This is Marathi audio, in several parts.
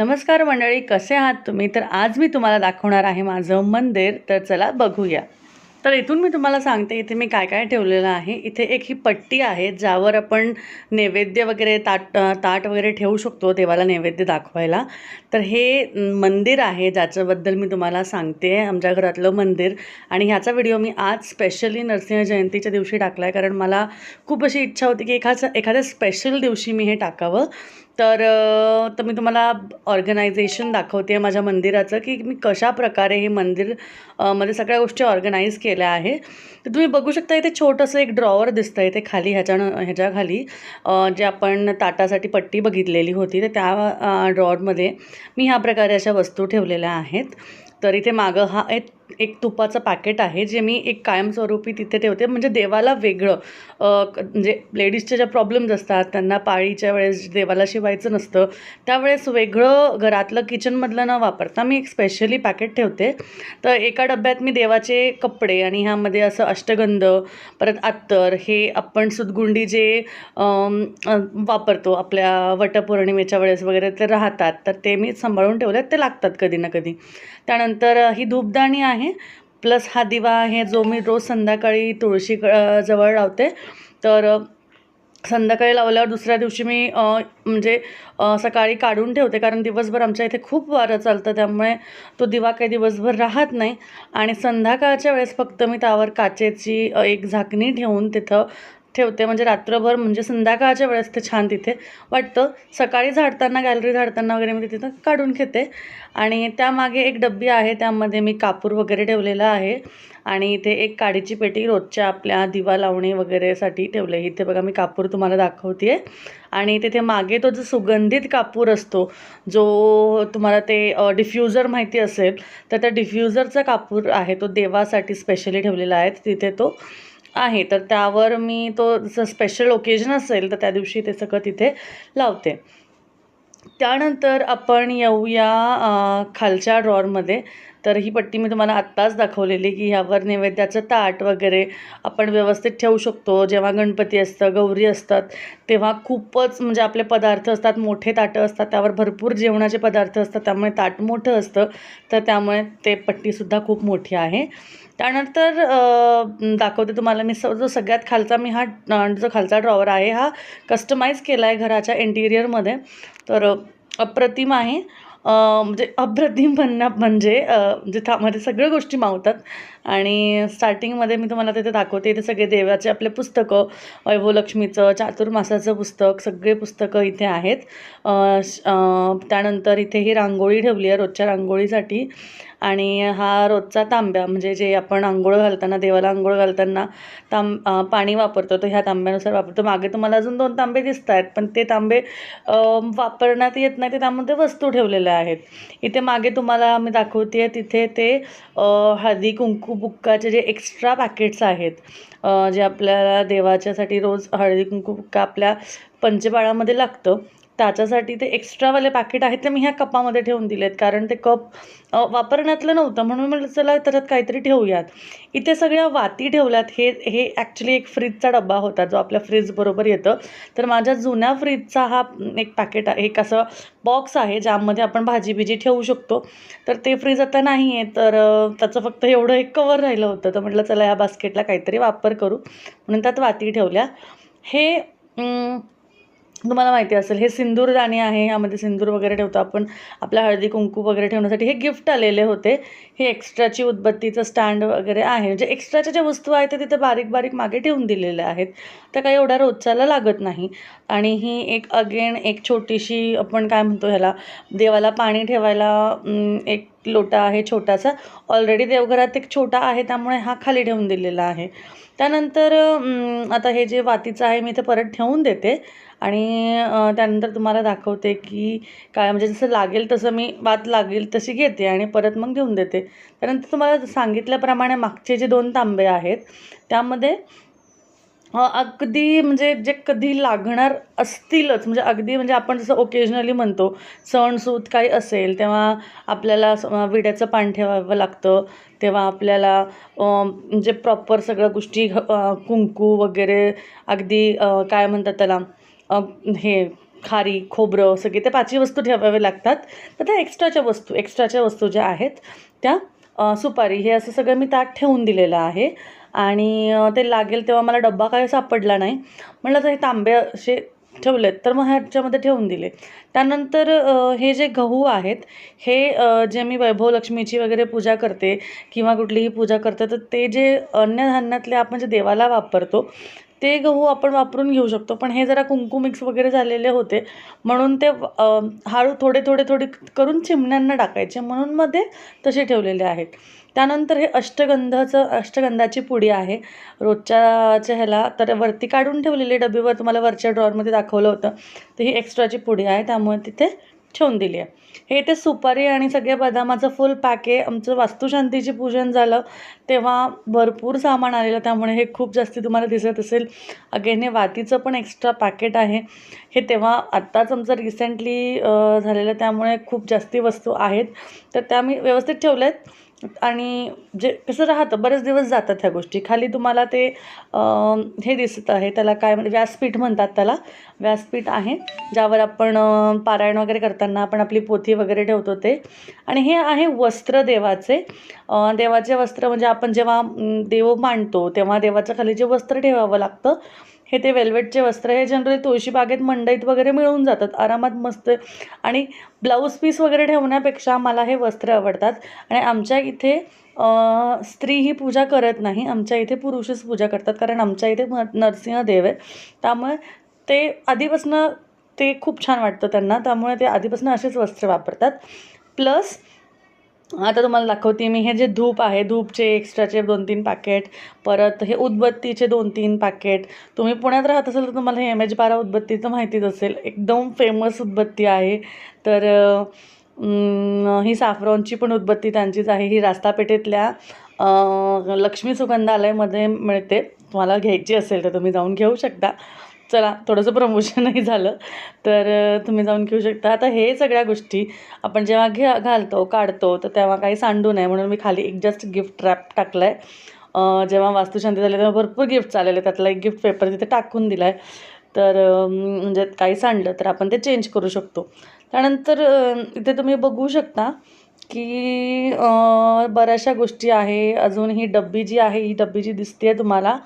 नमस्कार मंडळी कसे आहात तुम्ही? तर आज मी तुम्हाला दाखवणार आहे माझं मंदिर. तर चला बघूया. तर इथून मी तुम्हाला सांगते इथे मी काय काय ठेवलेलं आहे. इथे एक ही पट्टी आहे ज्यावर आपण नैवेद्य वगैरे ताट ताट वगैरे ठेवू शकतो देवाला नैवेद्य दाखवायला. तर हे मंदिर आहे ज्याच्याबद्दल मी तुम्हाला सांगते. आमच्या घरातलं मंदिर. आणि ह्याचा व्हिडिओ मी आज स्पेशली नरसिंह जयंतीच्या दिवशी टाकला आहे कारण मला खूप अशी इच्छा होती की एखाद्या एखाद्या स्पेशल दिवशी मी हे टाकावं. तर तर मी तुम्हाला ऑर्गनायझेशन दाखवते माझ्या मंदिराचं की मी कशा प्रकारे हे मंदिरमध्ये म्हणजे सगळ्या गोष्टी ऑर्गनाईज केल्या. आहे. तर तुम्ही बघू शकता इथे छोटंसं एक ड्रॉवर दिसतं इथे खाली ह्याच्यानं ह्याच्या खाली. जे आपण ताटासाठी पट्टी बघितलेली होती तर त्या ड्रॉवरमध्ये मी ह्या प्रकारे अशा वस्तू ठेवलेल्या आहेत. तर इथे मागं हा एक एक तुपाचं पॅकेट आहे जे मी एक कायमस्वरूपी तिथे ठेवते. म्हणजे देवाला वेगळं. म्हणजे लेडीजच्या ज्या प्रॉब्लेम्स असतात त्यांना पाळीच्या वेळेस देवाला शिवायचं नसतं. त्यावेळेस वेगळं घरातलं किचनमधलं न वापरता मी एक स्पेशली पॅकेट ठेवते. तर एका डब्यात मी देवाचे कपडे आणि ह्यामध्ये असं अष्टगंध परत अत्तर हे आपण सुदगुंडी जे वापरतो आपल्या वटपौर्णिमेच्या वेळेस वगैरे ते राहतात. तर ते मी सांभाळून ठेवले ते लागतात कधी ना कधी. त्यानंतर ही धूपदाणी आहे प्लस हा दिवा आहे जो मी रोज संध्याकाळी तुळशी क- जवळ लावते. तर संध्याकाळी लावल्यावर दुसऱ्या दिवशी मी म्हणजे सकाळी काढून ठेवते. कारण दिवसभर आमच्या इथे खूप वारं चालतं. त्यामुळे तो दिवा काही दिवसभर राहत नाही. आणि संध्याकाळच्या वेळेस फक्त मी त्यावर काचेची एक झाकणी ठेवून तिथं ठेवते. म्हणजे रात्रभर म्हणजे संध्याकाळच्या वेळेस ते छान तिथे वाटतं. सकाळी झाडताना गॅलरी झाडताना वगैरे मी तिथं काढून घेते. आणि त्यामागे एक डब्बी आहे त्यामध्ये मी कापूर वगैरे ठेवलेला आहे. आणि इथे एक काडीची पेटी रोजच्या आपल्या दिवा लावणे वगैरेसाठी ठेवले इथे बघा मी कापूर तुम्हाला दाखवते आणि तिथे मागे तो जो सुगंधित कापूर असतो जो तुम्हाला ते डिफ्युजर माहिती असेल तर त्या डिफ्युजरचा कापूर आहे. तो देवासाठी स्पेशली ठेवलेला आहे. तिथे तो आहे. तर त्यावर मी तो जसं स्पेशल ओकेजन असेल तर त्या दिवशी ते सगळं तिथे लावते. त्यानंतर आपण येऊया खालच्या ड्रॉरमध्ये तर ही पट्टी मी तुम्हाला आत्ताच दाखवलेली की ह्यावर नैवेद्याचं ताट वगैरे आपण व्यवस्थित ठेवू शकतो. जेव्हा गणपती असतं गौरी असतात तेव्हा खूपच म्हणजे आपले पदार्थ असतात मोठे ताटं असतात त्यावर भरपूर जेवणाचे पदार्थ असतात त्यामुळे ताट मोठं असतं. तर त्यामुळे ते पट्टीसुद्धा खूप मोठी आहे. त्यानंतर दाखवते तुम्हाला मी स जो सगळ्यात खालचा मी हा जो खालचा ड्रॉवर आहे हा कस्टमाइज केला आहे घराच्या इंटिरियरमध्ये तर अप्रतिम आहे. म्हणजे अप्रतिम म्हणण्या म्हणजे म्हणजे थामध्ये सगळ्या गोष्टी मावतात. आणि स्टार्टिंगमध्ये मी तुम्हाला तिथे दाखवते इथे सगळे देवाचे आपले पुस्तकं वैभवलक्ष्मीचं चातुर्मासाचं पुस्तक सगळे पुस्तकं इथे आहेत. श- त्यानंतर इथे ही रांगोळी ठेवली आहे रोजच्या रांगोळीसाठी. आणि हा रोजचा तांब्या म्हणजे जे आपण आंघोळ घालताना देवाला आंघोळ घालताना तांब पाणी वापरतो तर ह्या तांब्यानुसार वापरतो. मागे तुम्हाला अजून दोन तांबे दिसत आहेत पण ते तांबे वापरण्यात येत नाही ते त्यामध्ये वस्तू ठेवलेल्या आहेत. इथे मागे तुम्हाला मी दाखवते तिथे ते हळदी कुंकू बुक्काचे जे एक्स्ट्रा पॅकेट्स आहेत जे आपल्याला देवाच्यासाठी रोज हळदी कुंकू बुक्का आपल्या पंचबाळामध्ये लागतं त्याच्यासाठी ते एक्स्ट्रावाले पॅकेट आहेत ते मी ह्या कपामध्ये ठेवून दिलेत. कारण ते कप वापरण्यातलं नव्हतं. म्हणून म्हटलं चला त्याच्यात काहीतरी ठेवूयात. इथे सगळ्या वाती ठेवल्यात. हे हे ॲक्च्युली एक फ्रीजचा डब्बा होता जो आपल्या फ्रीजबरोबर येतं. तर माझ्या जुन्या फ्रीजचा हा एक पॅकेट आहे एक असं बॉक्स आहे ज्यामध्ये आपण भाजी बिजी ठेवू शकतो. तर ते फ्रीज आता नाही आहे तर त्याचं फक्त एवढं एक कवर राहिलं होतं. तर म्हटलं चला या बास्केटला काहीतरी वापर करू. म्हणून त्यात वाती ठेवल्या. हे तुम्हाला माहिती असेल हे सिंदूरदाणी आहे ह्यामध्ये सिंदूर वगैरे ठेवतो आपण. आपल्या हळदी कुंकू वगैरे ठेवण्यासाठी हे गिफ्ट आलेले होते. हे एक्स्ट्राची उदबत्तीचं स्टँड वगैरे आहे. म्हणजे एक्स्ट्राच्या ज्या वस्तू आहेत त्या तिथे बारीक बारीक मागे ठेवून दिलेल्या आहेत. त्या काही एवढ्या रोजच्याला लागत नाही. आणि ही एक अगेन एक छोटीशी आपण काय म्हणतो ह्याला देवाला पाणी ठेवायला एक लोटा आहे छोटासा. ऑलरेडी देवघरात एक छोटा आहे त्यामुळे हा खाली ठेवून दिलेला आहे. त्यानंतर आता हे जे वातीचं आहे मी इथे परत ठेवून देते. आणि त्यानंतर तुम्हाला दाखवते की काय म्हणजे जसं लागेल तसं मी वात लागेल तशी घेते आणि परत मग घेऊन देते. त्यानंतर तुम्हाला सांगितल्याप्रमाणे मागचे जे दोन तांबे आहेत त्यामध्ये अगदी म्हणजे जे कधी लागणार असतीलच. म्हणजे अगदी म्हणजे आपण जसं ओकेजनली म्हणतो सणसूद काही असेल तेव्हा आपल्याला विड्याचं पान ठेवावं लागतं. तेव्हा आपल्याला म्हणजे प्रॉपर सगळ्या गोष्टी घ- कुंकू वगैरे अगदी काय म्हणतात त्याला हे खारी खोबरं सगळे ते पाचही वस्तू ठेवावे लागतात. तर त्या एक्स्ट्राच्या वस्तू एक्स्ट्राच्या वस्तू ज्या आहेत त्या सुपारी हे असं सगळं मी ताट ठेवून दिलेलं आहे. आणि ते लागेल तेव्हा मला डब्बा काय सापडला नाही. म्हटलं तर हे तांबे असे ठेवलेत तर मग ह्याच्यामध्ये ठेवून दिले. त्यानंतर हे जे गहू आहेत हे जे मी वैभव लक्ष्मीची वगैरे पूजा करते किंवा कुठलीही पूजा करते तर ते जे अन्नधान्यातले आपण जे देवाला वापरतो ते गहू आपण वापरून घेऊ शकतो. पण हे जरा कुंकू मिक्स वगैरे झालेले होते. म्हणून ते हळू थोडे थोडे थोडे करून चिमण्यांना टाकायचे. म्हणून मध्ये तसे ठेवलेले आहेत. त्यानंतर हे अष्टगंधाचं अष्टगंधाची पुडी आहे. रोजच्याच्या ह्याला तर वरती काढून ठेवलेली डबीवर तुम्हाला वरच्या ड्रॉवरमध्ये दाखवलं होतं. तर ही एक्स्ट्राची पुडी आहे. त्यामुळे तिथे ठेवून दिली आहे. हे ते सुपारी आणि सगळे बदामाचं फुल पॅक आहे आमचं वास्तुशांतीचे पूजन झालं तेव्हा भरपूर सामान आलेलं त्यामुळे हे खूप जास्ती तुम्हाला दिसत असेल. अगेन हे वातीचं पण एक्स्ट्रा पॅकेट आहे. हे तेव्हा आत्ताच आमचं रिसेंटली झालेलं त्यामुळे खूप जास्ती वस्तू आहेत. तर त्या मी व्यवस्थित ठेवल्या आहेत आणि जे कसं राहतं बरेच दिवस जातात ह्या गोष्टी. खाली तुम्हाला ते हे दिसत आहे त्याला काय म्हणजे व्यासपीठ म्हणतात त्याला. व्यासपीठ आहे ज्यावर आपण पारायण वगैरे करताना आपण आपली पोथी वगैरे ठेवतो ते. आणि हे आहे वस्त्र देवाचे. देवाचे वस्त्र म्हणजे आपण जेव्हा देव मांडतो तेव्हा देवाच्या खाली जे वस्त्र ठेवावं लागतं हे ते वेल्वेटचे वस्त्र हे जनरली तुळशीबागेत मंडईत वगैरे मिळून जातात. आरामात मस्त. आणि ब्लाऊज पीस वगैरे ठेवण्यापेक्षा मला हे वस्त्र आवडतात. आणि आमच्या इथे स्त्री ही पूजा करत नाही. आमच्या इथे पुरुषच पूजा करतात. कारण आमच्या इथे म- नरसिंह देव आहे त्यामुळे ते आधीपासनं ते खूप छान वाटतं त्यांना. त्यामुळे ते आधीपासून असेच वस्त्र वापरतात. प्लस आता तुम्हाला दाखवते मी हे जे धूप आहे धूपचे एक्स्ट्राचे दोन तीन पॅकेट परत हे उदबत्तीचे दोन तीन पॅकेट तुम्ही पुण्यात राहत असाल तर तुम्हाला हे एम एच बारा उदबत्तीचं माहितीच असेल. एकदम फेमस उदबत्ती आहे. तर ही साफरॉनची पण उदबत्ती त्यांचीच आहे. ही रास्तापेठेतल्या लक्ष्मी सुगंधालयमध्ये मिळते. तुम्हाला घ्यायची असेल तर तुम्ही जाऊन घेऊ शकता. चला थोडंसं प्रमोशनही झालं. तर तुम्ही जाऊन घेऊ शकता. आता हे सगळ्या गोष्टी आपण जेव्हा घे घालतो काढतो तर तेव्हा काही सांडू नये. म्हणून मी खाली एक जस्ट गिफ्ट रॅप टाकलं आहे जेव्हा वास्तुशांती झाली तेव्हा भरपूर गिफ्ट आलेले. त्यातला एक गिफ्ट पेपर तिथे टाकून दिला आहे तर म्हणजे काही सांडलं तर आपण ते चेंज करू शकतो. त्यानंतर इथे तुम्ही बघू शकता की बऱ्याचशा गोष्टी आहे. अजून ही डब्बी जी आहे ही डब्बी जी दिसते आहे तुम्हाला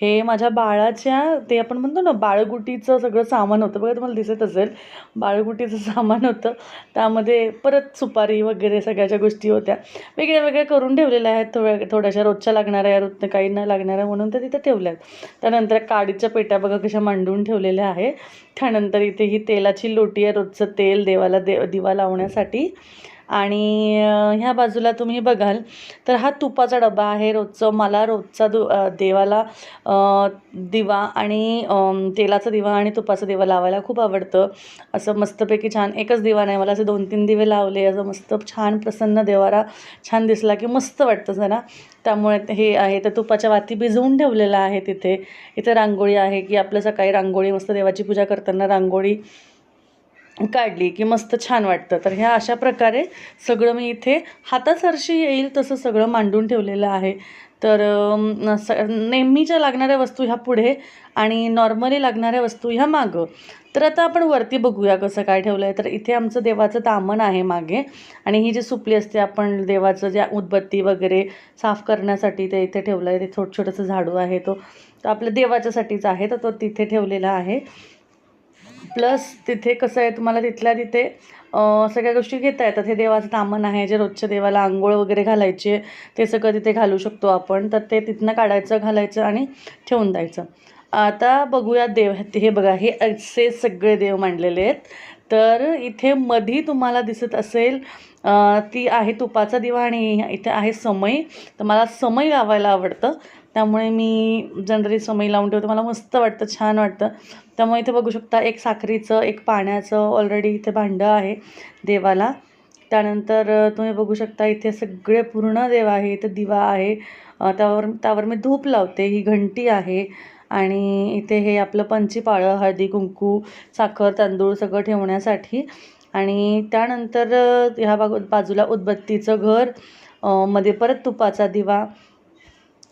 हे माझ्या बाळाच्या ते आपण म्हणतो ना बाळगुटीचं सगळं सामान होतं. बघा तुम्हाला दिसत असेल बाळगुटीचं सामान होतं. त्यामध्ये परत सुपारी वगैरे सगळ्याच्या गोष्टी होत्या. वेगळ्या वेगळ्या करून ठेवलेल्या आहेत. थोड्या थोड्याशा रोजच्या लागणाऱ्या रोज काही न लागणाऱ्या म्हणून त्या तिथे ठेवल्या आहेत त्यानंतर काडीच्या पेट्या बघा कशा मांडून ठेवलेल्या आहे त्यानंतर इथे ही तेलाची लोटी आहे रोजचं तेल देवाला दे दिवा लावण्यासाठी. आणि ह्या बाजूला तुम्ही बघाल तर हा तुपाचा डबा आहे रोजचं मला रोजचा दु देवाला दिवा आणि तेलाचा दिवा आणि तुपाचा दिवा लावायला खूप आवडतं. असं मस्तपैकी छान एकच दिवा नाही मला असे दोन तीन दिवे लावले असं मस्त छान प्रसन्न देवारा छान दिसला की मस्त वाटतं जरा. त्यामुळे हे आहे तर तुपाच्या वाती भिजवून ठेवलेलं आहे तिथे. इथे रांगोळी आहे की आपलं सकाळी रांगोळी मस्त देवाची पूजा करताना रांगोळी काढली की मस्त छान वाटतं. तर ह्या अशा प्रकारे सगळं मी इथे हातासरशी येईल तसं सगळं मांडून ठेवलेलं आहे. तर स नेहमीच्या लागणाऱ्या वस्तू ह्या पुढे आणि नॉर्मली लागणाऱ्या वस्तू ह्या मागं. तर आता आपण वरती बघूया कसं काय ठेवलं आहे तर इथे आमचं देवाचं तामण आहे मागे आणि ही जी सुपली असते आपण देवाचं ज्या उदबत्ती वगैरे साफ करण्यासाठी ते इथे ठेवलं आहे ते छोटं छोटंसं झाडू आहे तो. तर आपल्या देवाच्यासाठीच आहे. तर तो तिथे ठेवलेला आहे. प्लस तिथे कसं आहे तुम्हाला तिथल्या तिथे सगळ्या गोष्टी घेता येतात. हे देवाचं तामण आहे जे रोजच्या देवाला आंघोळ वगैरे घालायचे ते सगळं तिथे घालू शकतो आपण. तर ते तिथनं काढायचं घालायचं आणि ठेवून द्यायचं. आता बघूया देव हे बघा हे असे सगळे देव मांडलेले आहेत. तर इथे मधी तुम्हाला दिसत असेल ती आहे तुपाचा दिवा आणि इथे आहे समई. तर मला समई लावायला आवडतं. त्यामुळे मी जनरली समई लावून ठेवते. मला मस्त वाटतं छान वाटतं. त्यामुळे इथे बघू शकता एक साखरीचं एक पाण्याचं ऑलरेडी इथे भांडं आहे देवाला. त्यानंतर तुम्ही बघू शकता इथे सगळे पूर्ण देव आहे इथे दिवा आहे. त्यावर त्यावर मी धूप लावते ही घंटी आहे. आणि इथे हे आपलं पंचीपाळं हळदी कुंकू साखर तांदूळ सगळं ठेवण्यासाठी. आणि त्यानंतर ह्या बाजू बाजूला उदबत्तीचं घरमध्ये परत तुपाचा दिवा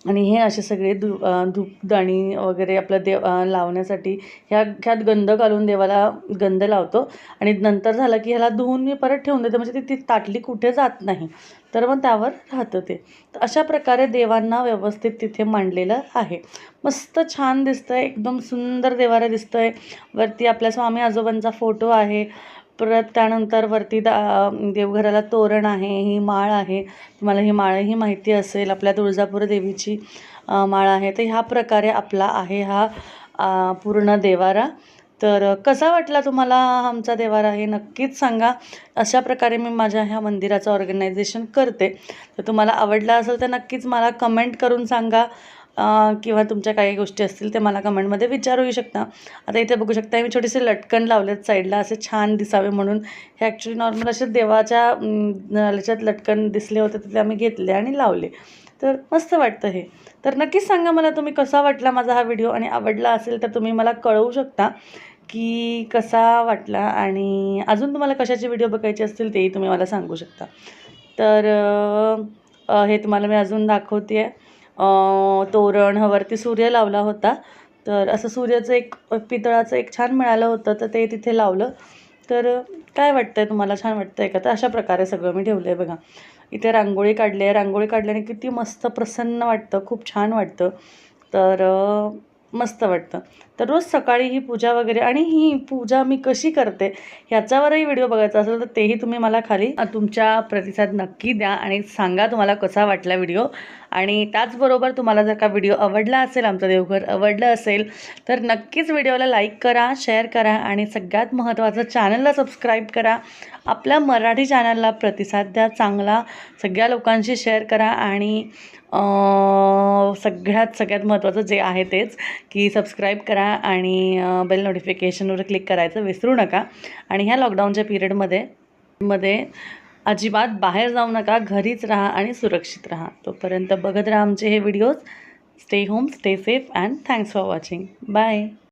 आणि हे असे सगळे धू धूपदाणी वगैरे आपलं देव लावण्यासाठी ह्या ह्यात गंध घालून देवाला गंध लावतो. आणि नंतर झालं की ह्याला धुवून मी परत ठेवून देते. म्हणजे ती ती ताटली कुठे जात नाही. तर मग त्यावर राहतं ते. तर अशा प्रकारे देवांना व्यवस्थित तिथे मांडलेलं आहे. मस्त छान दिसतं आहे एकदम सुंदर देवारा दिसतं आहे वरती आपल्या स्वामी आजोबांचा फोटो आहे. परत त्यानंतर वरती दा देवघराला तोरण आहे ही माळ आहे. तुम्हाला ही माळही माहिती असेल. आपल्या तुळजापूर देवीची माळ आहे. तर ह्या प्रकारे आपला आहे हा पूर्ण देवारा. तर कसा वाटला तुम्हाला आमचा देवारा हे नक्कीच सांगा. अशा प्रकारे मी माझ्या ह्या मंदिराचं ऑर्गनायझेशन करते. तर तुम्हाला आवडला असेल तर नक्कीच मला कमेंट करून सांगा. किंवा तुमच्या काही गोष्टी असतील ते मला कमेंटमध्ये विचारूही शकता. आता इथे बघू शकता मी छोटेसे लटकन लावलेत साईडला असे छान दिसावे म्हणून. हे ॲक्च्युली नॉर्मल असे देवाच्या ह्याच्यात लटकन दिसले होते तिथे आम्ही घेतले आणि लावले. तर मस्त वाटतं हे. तर नक्कीच सांगा मला तुम्ही कसा वाटला माझा हा व्हिडिओ? आणि आवडला असेल तर तुम्ही मला कळवू शकता की कसा वाटला आणि अजून तुम्हाला कशाचे व्हिडिओ बघायचे असतील तेही तुम्ही मला सांगू शकता. तर हे तुम्हाला मी अजून दाखवते आहे तोरण वरती सूर्य लावला होता. तर असं सूर्याचं एक पितळाचं एक छान मिळालं होतं तर ते तिथे लावलं. तर काय वाटतं आहे तुम्हाला? छान वाटतं आहे का? तर अशा प्रकारे सगळं मी ठेवलं आहे बघा. इथे रांगोळी काढली आहे. रांगोळी काढल्याने किती मस्त प्रसन्न वाटतं. खूप छान वाटतं. तर मस्त वाटतं. तर रोज सकाळी ही पूजा वगैरे आणि ही पूजा मी कशी करते ह्याच्यावरही व्हिडिओ बघायचा असेल तर तेही तुम्ही मला खाली तुमच्या प्रतिसाद नक्की द्या आणि सांगा तुम्हाला कसा वाटला व्हिडिओ. आणि त्याचबरोबर तुम्हाला जर का व्हिडिओ आवडला असेल आमचं देवघर आवडलं असेल तर नक्कीच व्हिडिओला लाईक करा शेअर करा आणि सगळ्यात महत्त्वाचं चॅनलला सबस्क्राईब करा. आपल्या मराठी चॅनलला प्रतिसाद द्या चांगला. सगळ्या लोकांशी शेअर करा आणि सगळ्यात सगळ्यात महत्त्वाचं जे आहे तेच की सबस्क्राईब करा आणि बेल नोटिफिकेशनवर क्लिक करायचं विसरू नका. आणि ह्या लॉकडाऊनच्या पिरियडमध्ये मध्ये अजिबात बाहेर जाऊ नका घरीच राहा आणि सुरक्षित राहा. तोपर्यंत बघत राहा आमचे हे videos stay home stay safe and thanks for watching bye